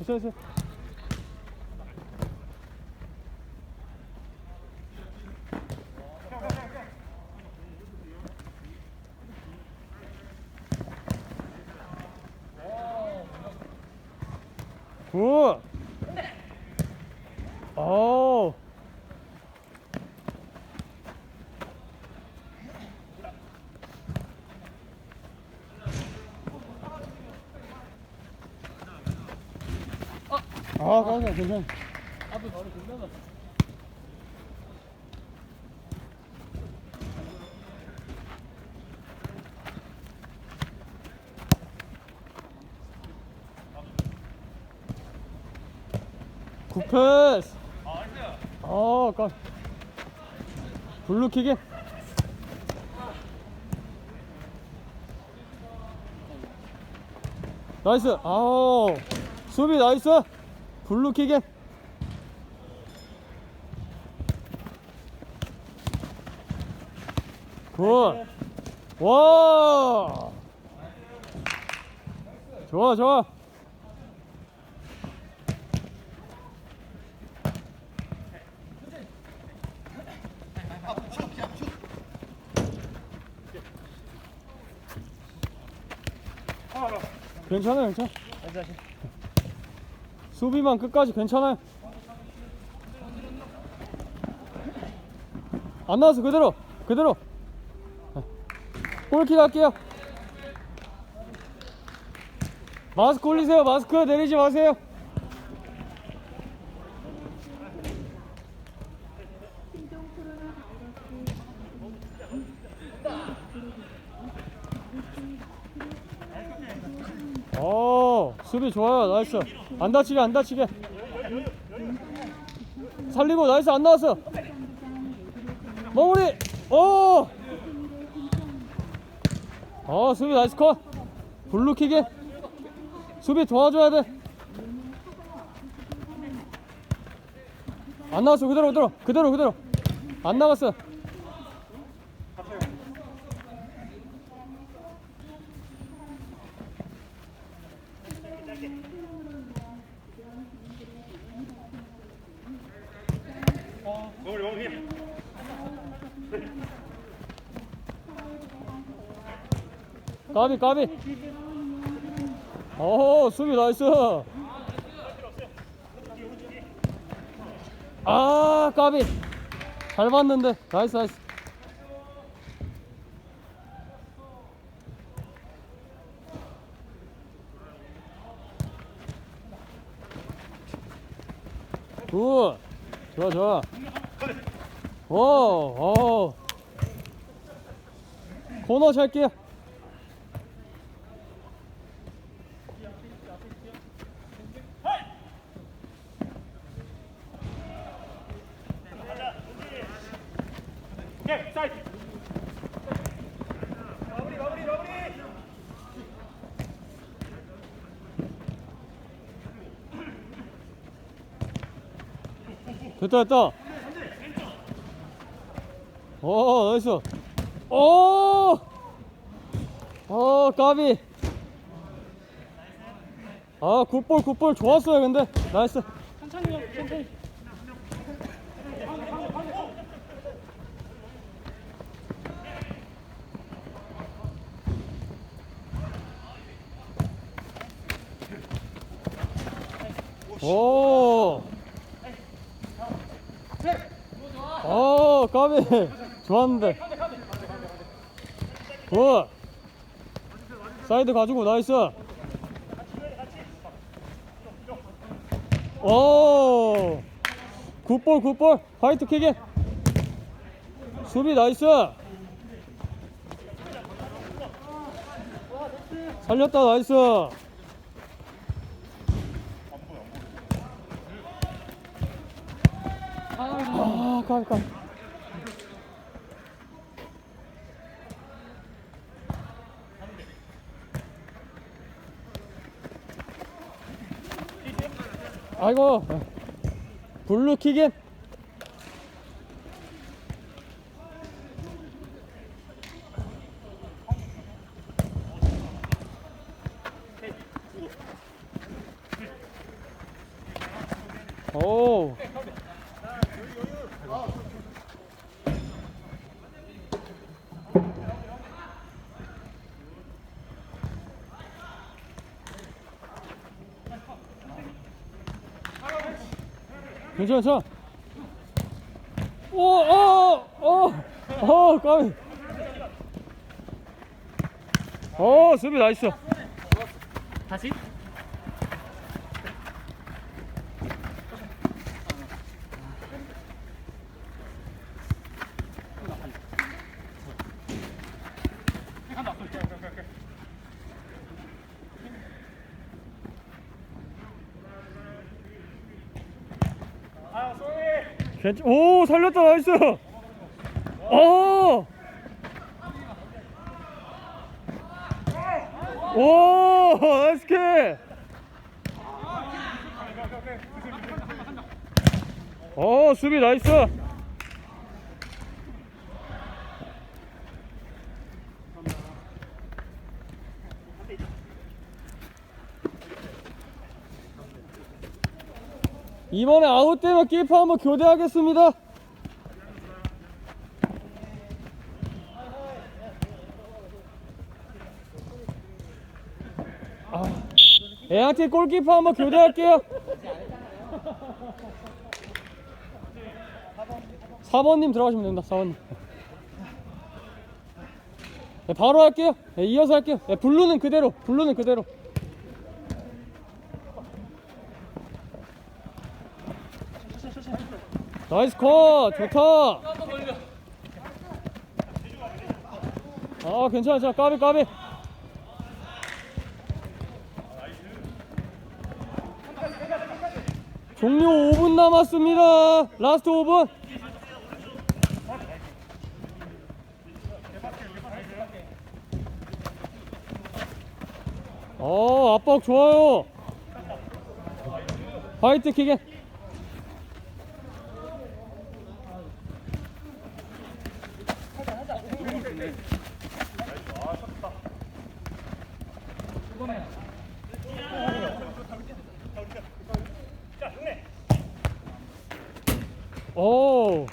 됐어 됐어 굿! 오! 아, 가자, 괜찮아. 앞에 바로 끝나가. 굿패스! 어, 까 블루킥에? 나이스! 아우! 수비 나이스! 블루킥에? 굿! 와! 좋아, 좋아! 괜찮아요, 괜찮아. 수비만 끝까지 괜찮아요. 안 나와서 그대로, 그대로. 골킥 할게요. 마스크 올리세요, 마스크 내리지 마세요. 어, 수비 좋아요. 나이스. 안 다치게, 안 다치게. 살리고, 나이스. 안 나왔어. 마무리. 오! 어, 수비 나이스 컷. 블루킥에. 수비 도와줘야 돼. 안 나왔어. 그대로, 그대로. 그대로, 그대로. 안 나갔어. 까비, 까비. 오, 수비 나이스. 아, 까비. 잘 봤는데. 나이스, 나이스. 굿. 좋아, 좋아. 오, 오. 코너 찰게요. 됐다 됐다 오 나이스 오! 어 까비 아 굿볼 굿볼 좋았어요 근데 나이스 천천히 가, 천천히. 오! 어, 까비. 좋았는데. 굿. 사이드 가지고 나이스. 오! 굿볼, 굿볼. 화이트 킥에. 수비 나이스. 살렸다, 나이스. 아, 까비, 까 아이고, 블루킥인. 괜찮아, 괜찮아. 오, 어, 어, 어, 까비. 어, 수비 나이스. 다시? 괜찮, 오, 살렸다, 나이스. 어. 오, 나이스 캐. 어, 수비 나이스. 이번에 아웃 되면 키퍼 한번 교대하겠습니다. 아, 애양팀 골키퍼 한번 교대할게요. 4번님 들어가시면 됩니다. 4번님. 네, 바로 할게요. 네, 이어서 할게요. 네, 블루는 그대로. 블루는 그대로. 나이스 컷! 좋다! 아 괜찮아 괜찮아. 까비 까비. 종료 5분 남았습니다. 라스트 5분. 어 압박 좋아요. 화이트 킥에 오.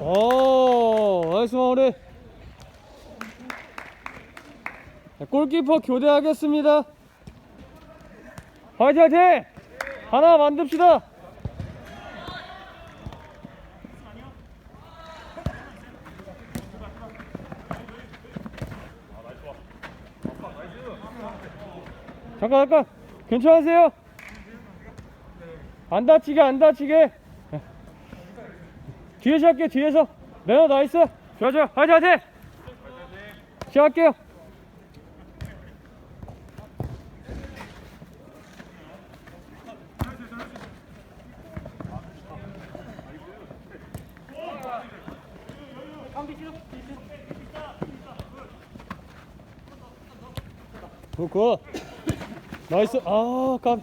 오, 나이스 마무리. 자, 골키퍼 교대하겠습니다. 화이팅 화이팅! 하나 만듭시다. 잠깐 잠깐. 괜찮으세요? 안 다치게 안 다치게. 뒤에서 할게요 뒤에서. 네어 나이스. 좋아 좋아. 화이팅 화이팅! 시작할게요. 굿굿 나이스. 아 깜.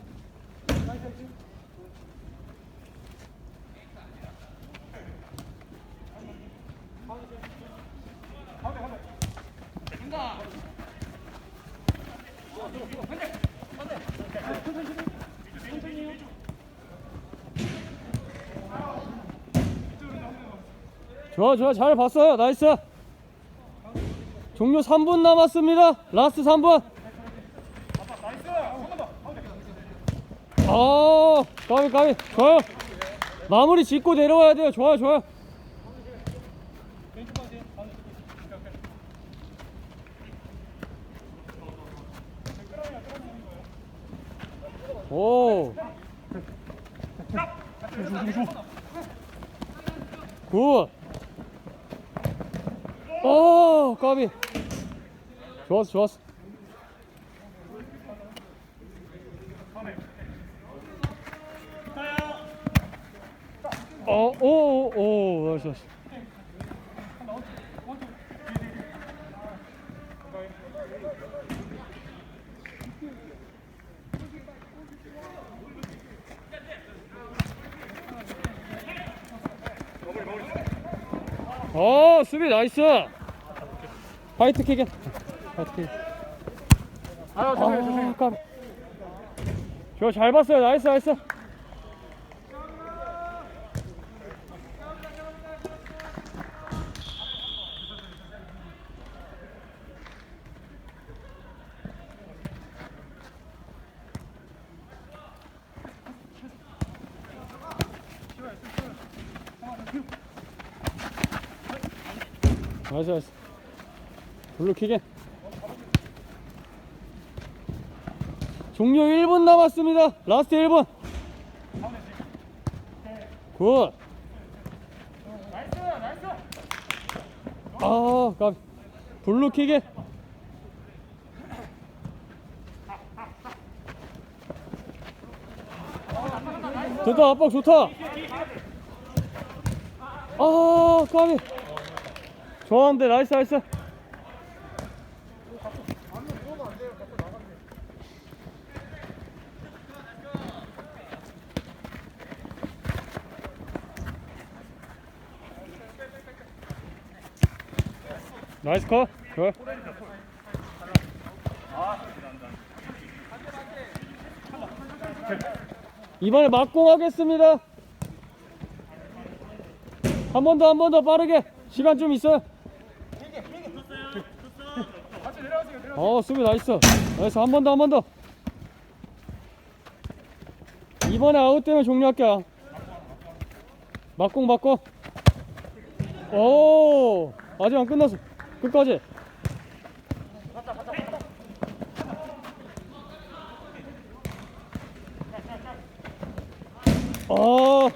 좋아 좋아. 잘 봤어요. 나이스. 종료 3분 남았습니다. 라스트 3분 아, 까비 까비 좋아요. 마무리 짓고 내려와야 돼요. 좋아요, 좋아요. 오. 굿. 오, 까비. 좋았어, 좋았어. 어, 오, 오, 오, 나이스, 나이스. 어, 수비 나이스. 화이트 킥에. 화이트 킥. 아, 아, 깜. 저잘 봤어요. 나이스, 나이스. 나이스 나이스 블루킥에 종료 1분 남았습니다. 라스트 1분. 굿. 나이스 나이스 아, 깜. 블루킥에 됐다 압박 좋다. 아 까비 좋았는데 나이스 나이스. 나이스 컷. 좋아. 이번에 막공 하겠습니다. 한 번 더 한 번 더 빠르게. 시간 좀 있어요 어 수비 나이스. 나이스. 한 번 더 한 번더. 이번에 아웃되면 종료할게요. 막공 막공. 오 아직 안 끝났어. 끝까지. 아